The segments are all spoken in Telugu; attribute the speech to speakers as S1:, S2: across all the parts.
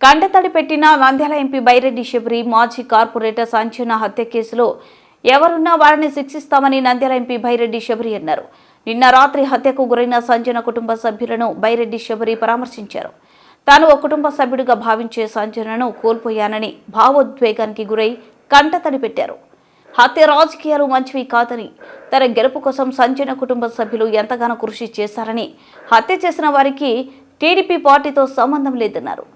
S1: కంటతడి పెట్టిన నంద్యాల ఎంపీ బైరెడ్డి శబరి మాజీ కార్పొరేటర్ సంచన హత్య కేసులో ఎవరున్నా వారిని శిక్షిస్తామని నంద్యాల ఎంపీ బైరెడ్డి శబరి అన్నారు. నిన్న రాత్రి హత్యకు గురైన సంజన కుటుంబ సభ్యులను బైరెడ్డి శబరి పరామర్శించారు. తాను ఒక కుటుంబ సభ్యుడిగా భావించే సంజనను కోల్పోయానని భావోద్వేగానికి గురై కంటతడి పెట్టారు. హత్య రాజకీయాలు మంచివి కాదని తన గెలుపు కోసం సంజన కుటుంబ సభ్యులు ఎంతగానో కృషి చేశారని హత్య చేసిన వారికి టీడీపీ పార్టీతో సంబంధం లేదన్నారు.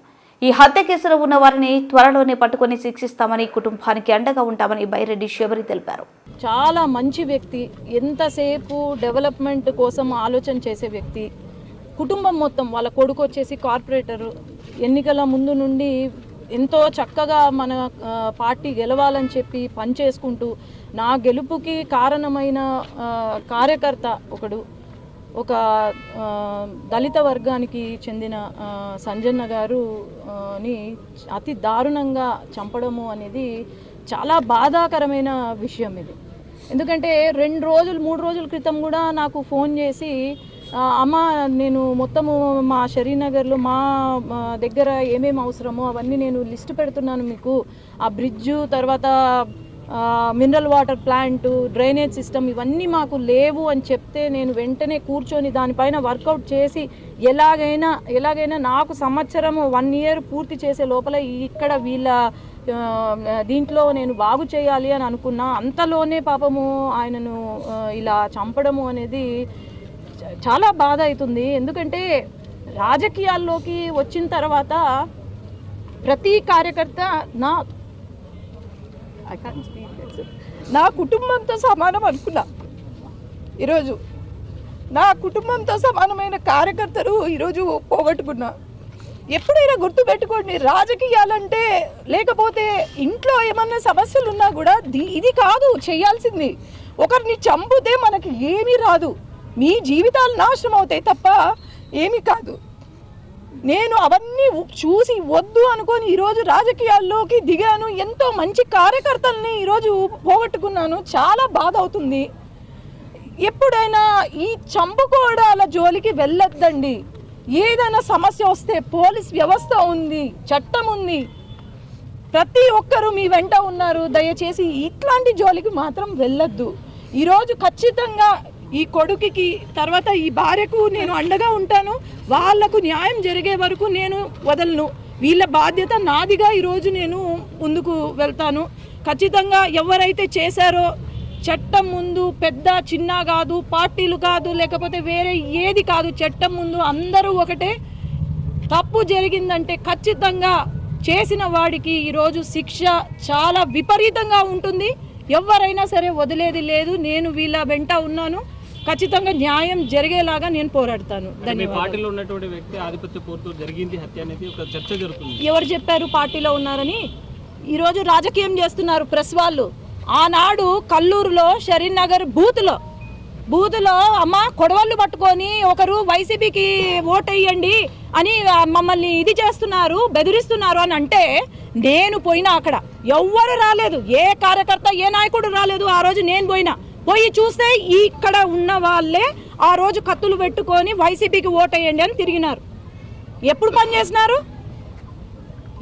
S1: ఈ హత్య కేసులో ఉన్న వారిని త్వరలోనే పట్టుకొని శిక్షిస్తామని కుటుంబానికి అండగా ఉంటామని బైరెడ్డి శబరి తెలిపారు.
S2: చాలా మంచి వ్యక్తి ఎంతసేపు డెవలప్మెంట్ కోసం ఆలోచన చేసే వ్యక్తి. కుటుంబం మొత్తం వాళ్ళ కొడుకు వచ్చేసి కార్పొరేటర్. ఎన్నికల ముందు నుండి ఎంతో చక్కగా మన పార్టీ గెలవాలని చెప్పి పనిచేసుకుంటూ నా గెలుపుకి కారణమైన కార్యకర్త ఒకడు. ఒక దళిత వర్గానికి చెందిన సంజన్న గారు ని అతి దారుణంగా చంపడము అనేది చాలా బాధాకరమైన విషయం ఇది. ఎందుకంటే రెండు రోజులు మూడు రోజుల క్రితం కూడా నాకు ఫోన్ చేసి అమ్మ నేను మొత్తము మా షరీనగర్లో మా దగ్గర ఏమేమి అవసరమో అవన్నీ నేను లిస్ట్ పెడుతున్నాను మీకు. ఆ బ్రిడ్జు తర్వాత mineral water plant drainage system ఇవన్నీ మాకు లేవు అని చెప్తే నేను వెంటనే కూర్చొని దానిపైన వర్కౌట్ చేసి ఎలాగైనా ఎలాగైనా నాకు సంవత్సరం వన్ ఇయర్ పూర్తి చేసే లోపల ఇక్కడ వీళ్ళ దీంట్లో నేను బాగు చేయాలి అని అనుకున్నా. అంతలోనే పాపము ఆయనను ఇలా చంపడము అనేది చాలా బాధ అవుతుంది ఎందుకంటే రాజకీయాల్లోకి వచ్చిన తర్వాత ప్రతి కార్యకర్త నా ఐ can't నా కుటుంబంతో సమానం అనుకున్నా. ఈరోజు నా కుటుంబంతో సమానమైన కార్యకర్తలు ఈరోజు పోగొట్టుకున్నా. ఎప్పుడైనా గుర్తుపెట్టుకోండి రాజకీయాలంటే లేకపోతే ఇంట్లో ఏమన్నా సమస్యలు ఉన్నా కూడా ఇది కాదు చేయాల్సింది. ఒకరిని చంపితే మనకి ఏమీ రాదు. మీ జీవితాలు నాశనం అవుతాయి తప్ప ఏమీ కాదు. నేను అవన్నీ చూసి వద్దు అనుకొని ఈరోజు రాజకీయాల్లోకి దిగాను. ఎంతో మంచి కార్యకర్తల్ని ఈరోజు పోగొట్టుకున్నాను. చాలా బాధ అవుతుంది. ఎప్పుడైనా ఈ చంపుకోవడాల జోలికి వెళ్ళొద్దండి. ఏదైనా సమస్య వస్తే పోలీస్ వ్యవస్థ ఉంది చట్టం ఉంది. ప్రతి ఒక్కరూ మీ వెంట ఉన్నారు. దయచేసి ఇట్లాంటి జోలికి మాత్రం వెళ్ళొద్దు. ఈరోజు ఖచ్చితంగా ఈ కొడుకుకి తర్వాత ఈ భార్యకు నేను అండగా ఉంటాను. వాళ్ళకు న్యాయం జరిగే వరకు నేను వదలను. వీళ్ళ బాధ్యత నాదిగా ఈరోజు నేను ముందుకు వెళ్తాను. ఖచ్చితంగా ఎవరైతే చేశారో చట్టం ముందు పెద్ద చిన్న కాదు పార్టీలు కాదు లేకపోతే వేరే ఏది కాదు చట్టం ముందు అందరూ ఒకటే. తప్పు జరిగిందంటే ఖచ్చితంగా చేసిన వాడికి ఈరోజు శిక్ష చాలా విపరీతంగా ఉంటుంది. ఎవరైనా సరే వదిలేది లేదు. నేను వీళ్ళ వెంట ఉన్నాను. ఖచ్చితంగా న్యాయం జరిగేలాగా నేను పోరాడతాను.
S3: మీ
S2: ధన్యవాదాలు.
S3: పార్టీలో ఉన్నటువంటి వ్యక్తి ఆధిపత్య పోరుతో జరిగింది హత్య అనేది ఒక చర్చ జరుగుతుంది.
S2: ఎవరు చెప్పారు పార్టీలో ఉన్నారని? ఈరోజు రాజకీయం చేస్తున్నారు ప్రెస్ వాళ్ళు. ఆనాడు కల్లూరులో షరీన్ నగర్ బూత్లో బూత్లో అమ్మ కొడవళ్ళు పట్టుకొని ఒకరు వైసీపీకి ఓటేయండి అని మమ్మల్ని ఇది చేస్తున్నారు బెదిరిస్తున్నారు అని అంటే నేను పోయినా అక్కడ. ఎవ్వరు రాలేదు. ఏ కార్యకర్త ఏ నాయకుడు రాలేదు. ఆ రోజు నేను పోయినా. పోయి చూస్తే ఇక్కడ ఉన్న వాళ్ళే ఆ రోజు కత్తులు పెట్టుకొని వైసీపీకి ఓటేయండి అని తిరిగినారు. ఎప్పుడు పని చేసినారు?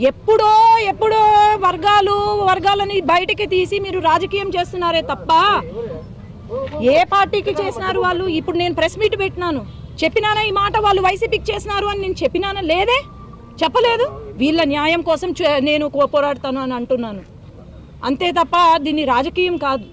S2: ఎప్పుడో ఎప్పుడో వర్గాలు వర్గాలని బయటికి తీసి మీరు రాజకీయం చేస్తున్నారే తప్ప ఏ పార్టీకి చేసినారు వాళ్ళు? ఇప్పుడు నేను ప్రెస్ మీట్ పెట్టినాను. చెప్పినానా ఈ మాట వాళ్ళు వైసీపీకి చేసినారు అని నేను చెప్పినానా? లేదే. చెప్పలేదు. వీళ్ళ న్యాయం కోసం చే- నేను కో- పోరాడతాను అని అంటున్నాను. అంతే తప్ప దీన్ని రాజకీయం కాదు.